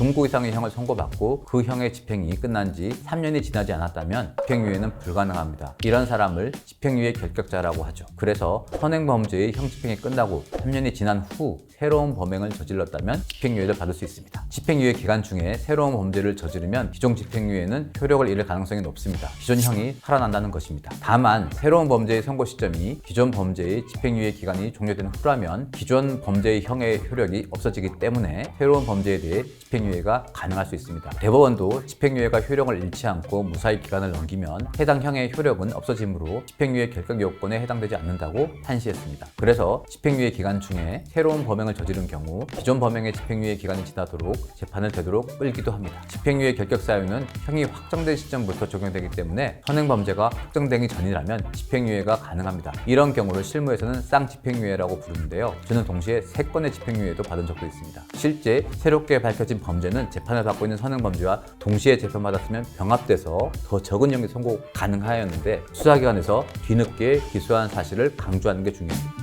금고 이상의 형을 선고받고 그 형의 집행이 끝난 지 3년이 지나지 않았다면 집행유예는 불가능합니다. 이런 사람을 집행유예 결격자라고 하죠. 그래서 선행범죄의 형 집행이 끝나고 3년이 지난 후 새로운 범행을 저질렀다면 집행유예를 받을 수 있습니다. 집행유예 기간 중에 새로운 범죄를 저지르면 기존 집행유예는 효력을 잃을 가능성이 높습니다. 기존 형이 살아난다는 것입니다. 다만 새로운 범죄의 선고 시점이 기존 범죄의 집행유예 기간이 종료된 후라면 기존 범죄의 형의 효력이 없어지기 때문에 새로운 범죄에 대해 집행유예가 가능할 수 있습니다. 대법원도 집행유예가 효력을 잃지 않고 무사히 기간을 넘기면 해당 형의 효력은 없어지므로 집행유예 결격 요건에 해당되지 않는다고 판시했습니다. 그래서 집행유예 기간 중에 새로운 범행을 저지른 경우 기존 범행의 집행유예 기간이 지나도록 재판을 되도록 끌기도 합니다. 집행유예 결격 사유는 형이 확정된 시점부터 적용되기 때문에 선행범죄가 확정되기 전이라면 집행유예가 가능합니다. 이런 경우를 실무에서는 쌍집행유예라고 부르는데요. 저는 동시에 세 건의 집행유예도 받은 적도 있습니다. 실제 새롭게 밝혀진 범죄는 재판을 받고 있는 선행범죄와 동시에 재판받았으면 병합돼서 더 적은 형이 선고 가능하였는데 수사기관에서 뒤늦게 기소한 사실을 강조하는 게 중요합니다.